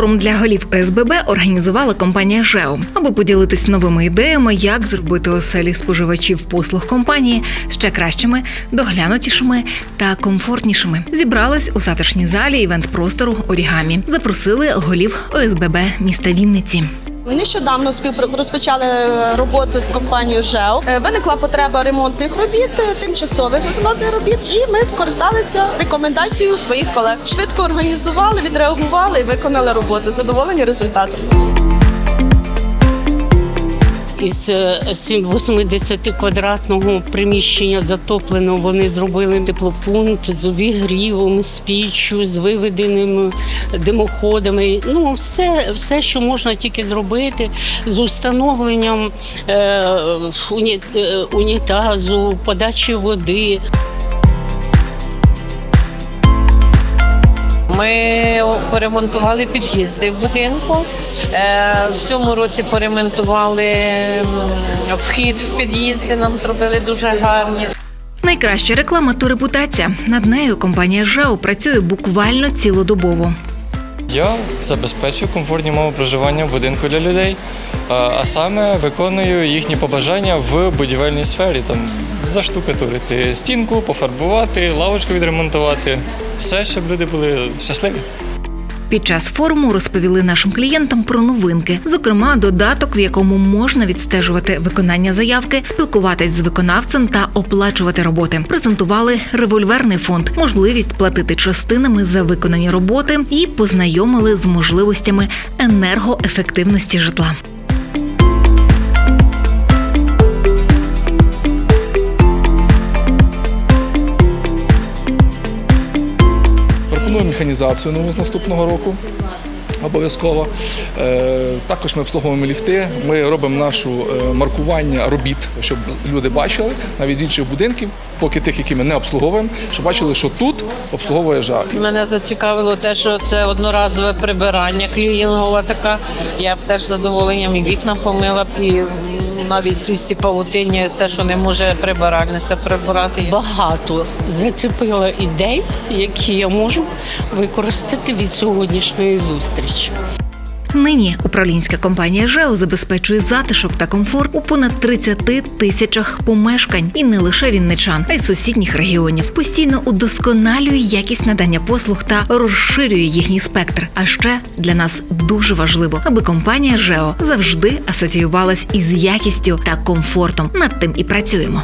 Форум для голів ОСББ організувала компанія ЖЕО, аби поділитись новими ідеями, як зробити оселі споживачів послуг компанії ще кращими, доглянутішими та комфортнішими. Зібрались у затишній залі івент-простору Орігамі. Запросили голів ОСББ міста Вінниці. Нещодавно розпочали е, роботу з компанією ЖЕО. Виникла потреба ремонтних робіт, е, тимчасових ремонтних робіт, і ми скористалися рекомендацією своїх колег. Швидко організували, відреагували і виконали роботу. Задоволені результатом. Із е, 80 квадратного приміщення затоплено. вони зробили теплопункт з обігрівом, з піччю, з виведеними димоходами. Ну, все, все, що можна тільки зробити, з установленням е, е, унітазу, подачі води. Ми поремонтували під'їзди в будинку. Е, В цьому році поремонтували вхід в під'їзди, нам зробили дуже гарні. Найкраща реклама то репутація. Над нею компанія ЖАУ працює буквально цілодобово. Я забезпечую комфортні умови проживання в будинку для людей, а- саме виконую їхні побажання в будівельній сфері. Там заштукатурити стінку, пофарбувати, лавочку відремонтувати. Все, щоб люди були щасливі. Під час форуму розповіли нашим клієнтам про новинки, зокрема, додаток, в якому можна відстежувати виконання заявки, спілкуватись з виконавцем та оплачувати роботи. Презентували револьверний фонд, можливість платити частинами за виконані роботи і познайомили з можливостями енергоефективності житла. Механізацію нову з наступного року. Обов'язково. Е, Також ми обслуговуємо ліфти. Ми робимо нашу е, маркування робіт, щоб люди бачили навіть з інших будинків, поки тих, які ми не обслуговуємо, щоб бачили, що тут обслуговує ЖАК. Мене зацікавило те, що це одноразове прибирання клінінгова така. Я б теж задоволенням і вікна помила і навіть всі павутиння, все, що не може прибиральниця прибирати. Багато зачепила ідей, які я можу використати від сьогоднішньої зустрічі. Нині управлінська компанія ЖЕО забезпечує затишок та комфорт у понад 30 тисячах помешкань і не лише вінничан, а й сусідніх регіонів. Постійно удосконалює якість надання послуг та розширює їхній спектр. А ще для нас дуже важливо, аби компанія ЖЕО завжди асоціювалась із якістю та комфортом. Над тим і працюємо.